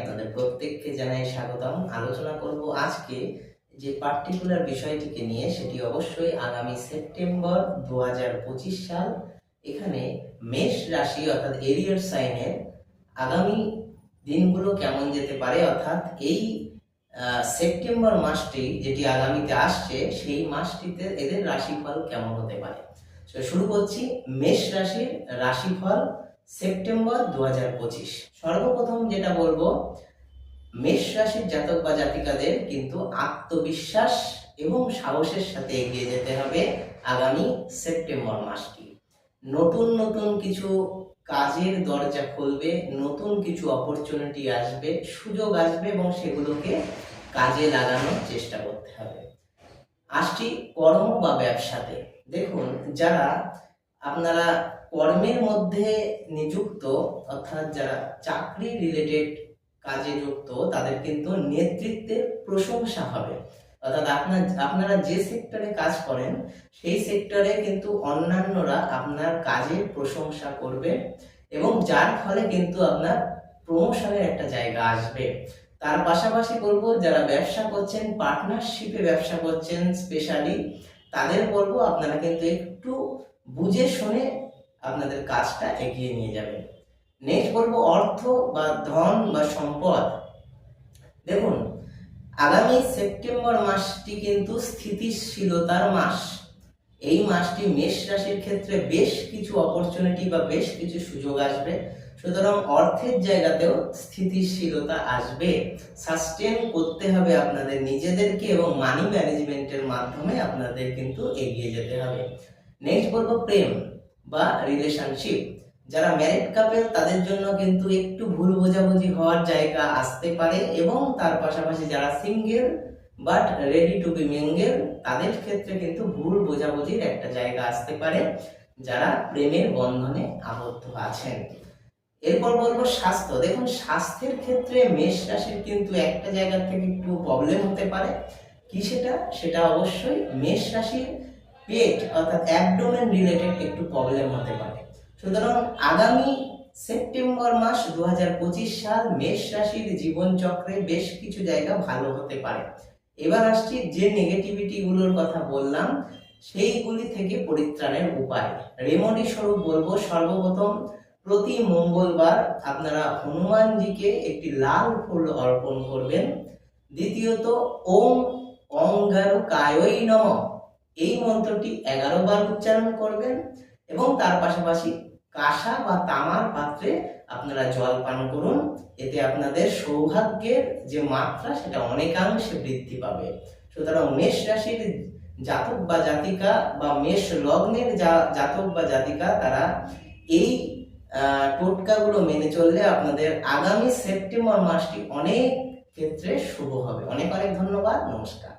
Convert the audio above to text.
আপনাদের প্রত্যেককে জানাই স্বাগতম। আলোচনা করব আজকে যে পার্টিকুলার বিষয়টিকে নিয়ে, সেটি অবশ্যই আগামী সেপ্টেম্বর দুই হাজার পঁচিশ সাল, এখানে মেষ রাশি অর্থাৎ এরিয়ার সাইনের আগামী দিনগুলো কেমন যেতে পারে, অর্থাৎ এই সেপ্টেম্বর মাসটি যেটি আগামীতে আসছে, সেই মাসটিতে এদের রাশিফল কেমন হতে পারে। শুরু করছি, মেষ রাশির রাশিফল সেপ্টেম্বর দু হাজার পঁচিশ। সর্বপ্রথম যেটা বলব, মেষ রাশির জাতক বা জাতিকাদের কিন্তু আত্মবিশ্বাস এবং সাহসের সাথে এগিয়ে যেতে হবে আগামী সেপ্টেম্বর মাসটি। নতুন নতুন কিছু কাজের দরজা খুলবে, নতুন কিছু অপরচুনিটি আসবে, সুযোগ আসবে এবং সেগুলোকে কাজে লাগানোর চেষ্টা করতে হবে। আসছি কর্ম বা ব্যবসাতে। দেখুন, যারা আপনারা কর্মের মধ্যে নিযুক্ত, অর্থাৎ যারা চাকরি রিলেটেড কাজে যুক্ত, তাদের কিন্তু নেতৃত্বের প্রশংসা হবে। অর্থাৎ আপনার আপনারা যে সেক্টরে কাজ করেন, সেই সেক্টরে কিন্তু অন্যান্যরা আপনার কাজের প্রশংসা করবে এবং যার ফলে কিন্তু আপনার প্রমোশনের একটা জায়গা আসবে। তার পাশাপাশি বলব, যারা ব্যবসা করছেন পার্টনারশিপে ব্যবসা করছেন স্পেশালি তাদের বলব আপনারা কিন্তু একটু বুঝে শুনে আপনাদের কাজটা এগিয়ে নিয়ে যাবেন। নেক্সট বলব অর্থ বা ধন বা সম্পদ। দেখুন, আগামী সেপ্টেম্বর মাসটি কিন্তু স্থিতিশীলতার মাস। এই মাসটি মেষ রাশির ক্ষেত্রে বেশ কিছু অপরচুনিটি বা বেশ কিছু সুযোগ আসবে। সুতরাং অর্থের জায়গাতেও স্থিতিশীলতা আসবে। সাস্টেন করতে হবে আপনাদের নিজেদেরকে এবং মানি ম্যানেজমেন্টের মাধ্যমে আপনাদের কিন্তু এগিয়ে যেতে হবে। নেক্সট বলব প্রেম বা রিলেশনশিপ যারা ম্যারিড কাপেল তাদের জন্য কিন্তু একটু ভুল বোঝাবুঝি হওয়ার জায়গা আসতে পারে এবং তার পাশাপাশি যারা single but ready to be mingle তাদের ক্ষেত্রে কিন্তু ভুল বোঝাবুঝির একটা জায়গা আসতে পারে যারা প্রেমের বন্ধনে আবদ্ধ আছেন। এরপর বলব স্বাস্থ্য। দেখুন, স্বাস্থ্যের ক্ষেত্রে মেষ রাশির কিন্তু একটা জায়গা থেকে একটু প্রবলেম হতে পারে। কি সেটা? সেটা অবশ্যই মেষ রাশির পেট অর্থাৎ অ্যাবডোমেন রিলেটেড একটু প্রবলেম হতে পারে। সুতরাং আগামী সেপ্টেম্বর মাস দু হাজার পঁচিশ সাল মেষ রাশির জীবন চক্রে বেশ কিছু জায়গা ভালো হতে পারে। এবার আসছি যে নেগেটিভিটি গুলোর কথা বললাম, সেইগুলি থেকে পরিত্রাণের উপায়। রেমনি স্বরূপ বলব, সর্বপ্রথম প্রতি মঙ্গলবার আপনারা হনুমানজিকে একটি লাল ফুল অর্পণ করবেন। দ্বিতীয়ত, ওম অঙ্গার কায়ই নম। এই মন্ত্রটি এগারো বার উচ্চারণ করবেন এবং তার পাশাপাশি কাঁসা বা তামার পাত্রে আপনারা জল পান করুন। এতে আপনাদের সৌভাগ্যের যে মাত্রা, সেটা অনেকাংশে বৃদ্ধি পাবে। সুতরাং মেষ রাশির জাতক বা জাতিকা বা মেষ লগ্নের যা- জাতক বা জাতিকা, তারা এই টোটকাগুলো মেনে চললে আপনাদের আগামী সেপ্টেম্বর মাসটি অনেক ক্ষেত্রে শুভ হবে। অনেক অনেক ধন্যবাদ। নমস্কার।